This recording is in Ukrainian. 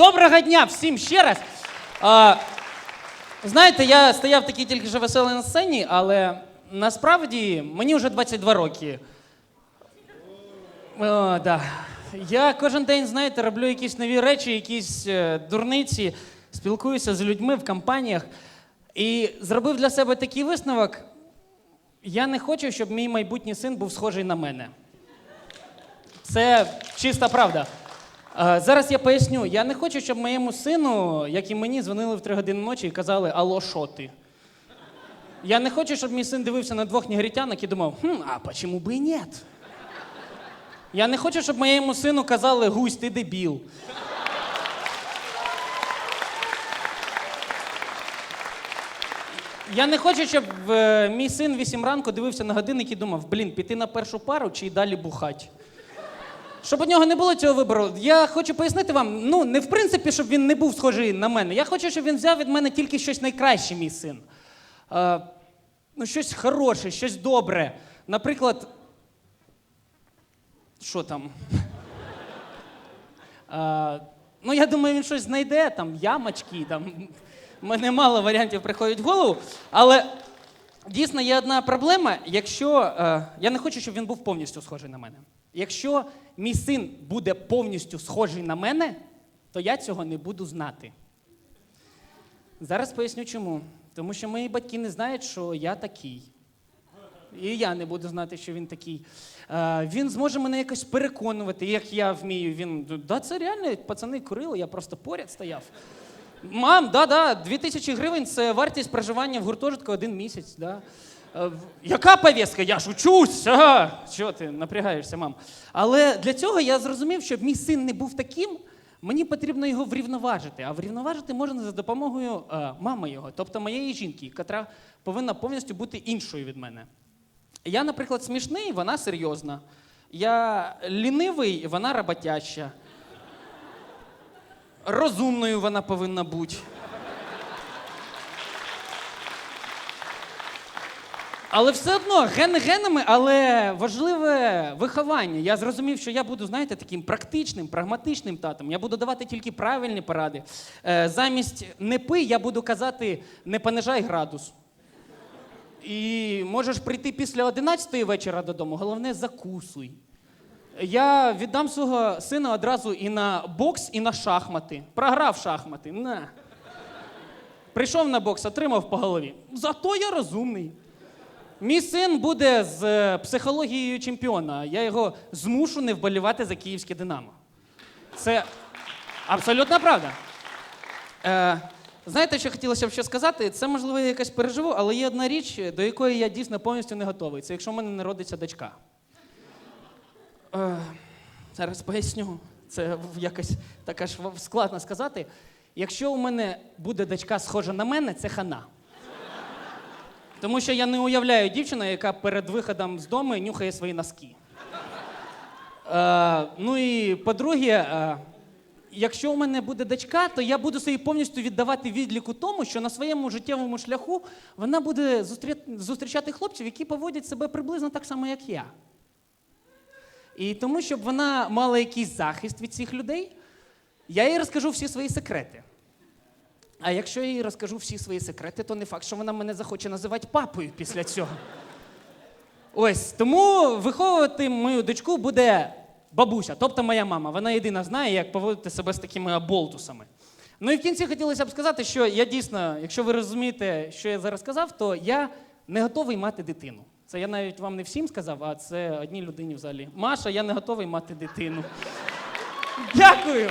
Доброго дня всім ще раз. А, знаєте, я стояв такий тільки що веселий на сцені, але насправді мені вже 22 роки. О, да. Я кожен день, знаєте, роблю якісь нові речі, якісь е, дурниці, спілкуюся з людьми в компаніях. І зробив для себе такий висновок: я не хочу, щоб мій майбутній син був схожий на мене. Це чиста правда. Е, Зараз я поясню. Я не хочу, щоб моєму сину, як і мені, дзвонили в 3 години ночі і казали Алло, що ти? Я не хочу, щоб мій син дивився на двох негритянок і думав, хм, а чому би і ні? Я не хочу, щоб моєму сину казали гусь, ти дебіл. Я не хочу, щоб е, мій син 8 ранку дивився на годинник і думав, блін, піти на першу пару чи й далі бухать. Щоб у нього не було цього вибору. Я хочу пояснити вам, ну, не в принципі, щоб він не був схожий на мене. Я хочу, щоб він взяв від мене тільки щось найкраще, мій син. Е, ну, щось хороше, щось добре. Наприклад, що там? Е, ну, я думаю, він щось знайде, там ямочки, там. У мене мало варіантів приходять в голову. Але дійсно є одна проблема. Якщо е, я не хочу, щоб він був повністю схожий на мене. Якщо мій син буде повністю схожий на мене, то я цього не буду знати. Зараз поясню чому. Тому що мої батьки не знають, що я такий. І я не буду знати, що він такий. Е, він зможе мене якось переконувати, як я вмію. Він да, це реально пацани курили, я просто поряд стояв. Мам, да, да, 2000 гривень це вартість проживання в гуртожитку один місяць. Да. Е, Яка повістка? Я ж учусь. Ага. Що ти напрягаєшся, мам? Але для цього я зрозумів, щоб мій син не був таким, мені потрібно його врівноважити. А врівноважити можна за допомогою е, мами його, тобто моєї жінки, яка повинна повністю бути іншою від мене. Я, наприклад, смішний, вона серйозна. Я лінивий, вона роботяща. Розумною вона повинна бути. Але все одно ген генами, але важливе виховання. Я зрозумів, що я буду, знаєте, таким практичним, прагматичним татом. Я буду давати тільки правильні поради. Е, замість не пий, я буду казати не понижай градус. І можеш прийти після 11 вечора додому, головне закусуй. Я віддам свого сина одразу і на бокс, і на шахмати. Програв шахмати. На. Прийшов на бокс, отримав по голові. Зато я розумний. Мій син буде з е, психологією чемпіона. Я його змушу не вболівати за київське Динамо. Це абсолютна правда. Е, знаєте, що хотілося б ще сказати? Це, можливо, я якось переживу, але є одна річ, до якої я дійсно повністю не готовий. Це якщо в мене народиться дочка. Е, зараз поясню. Це якось така ж складно сказати. Якщо у мене буде дочка схожа на мене, це хана. Тому що я не уявляю дівчину, яка перед виходом з дому нюхає свої носки. Е, ну і по-друге, е, якщо у мене буде дочка, то я буду собі повністю віддавати відліку тому, що на своєму життєвому шляху вона буде зустрі- зустрічати хлопців, які поводять себе приблизно так само, як я. І тому, щоб вона мала якийсь захист від цих людей, я їй розкажу всі свої секрети. А якщо я їй розкажу всі свої секрети, то не факт, що вона мене захоче називати папою після цього. Ось тому виховувати мою дочку буде бабуся, тобто моя мама. Вона єдина знає, як поводити себе з такими аболтусами. Ну і в кінці хотілося б сказати, що я дійсно, якщо ви розумієте, що я зараз сказав, то я не готовий мати дитину. Це я навіть вам не всім сказав, а це одній людині в залі. Маша, я не готовий мати дитину. Дякую.